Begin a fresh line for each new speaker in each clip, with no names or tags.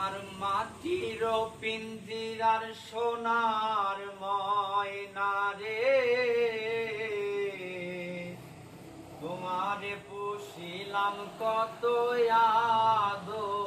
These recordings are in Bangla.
তোমার মাটির পিঞ্জিরার সোনার ময়না রে। তোমারে পুষিলাম কত আদরে।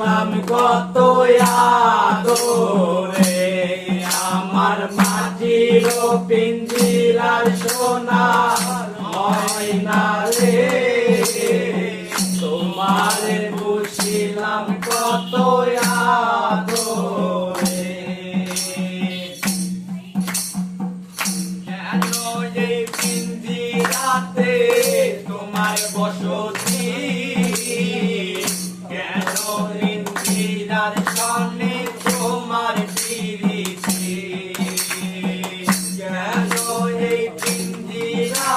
পুষিলাম কত আদরে আমার মাটির পিঞ্জিরার সোনা ময়না রে। তোমার পুষিলাম কত আদরে কেন এই পিঞ্জিরাতে তোমার বসতি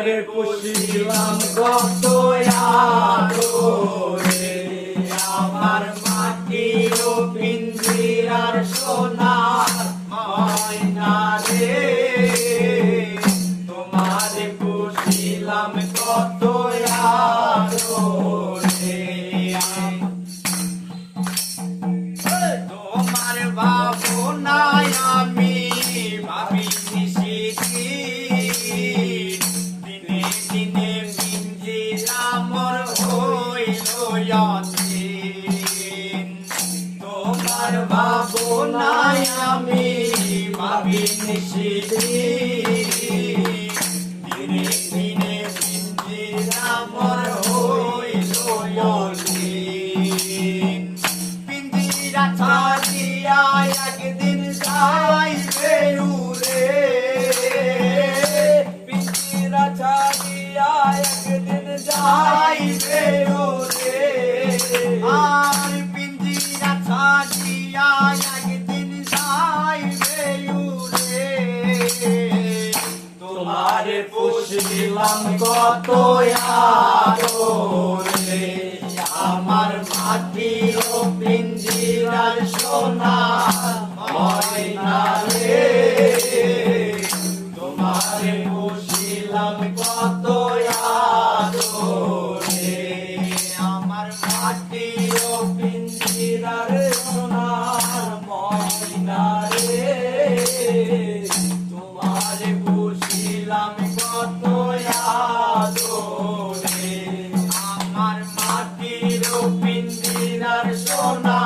তোমার
পুষিলাম কত আদরে
আমার মাটির পিঞ্জিরার সোনার ময়না রে। তোমার পুষিলাম কত ইয়াতিম। তোমার বাবু নাই আমি ভাবি নিশিতি তোমারে পুষ দিলাম কত আদরে।
আমার মাটি ও
পিঞ্জিরার সোনা ময়না তোমারে পুষিলাম কত আদরে। আমার মাটি ছিলাম কত আদরে। আমার মাটির সোনা।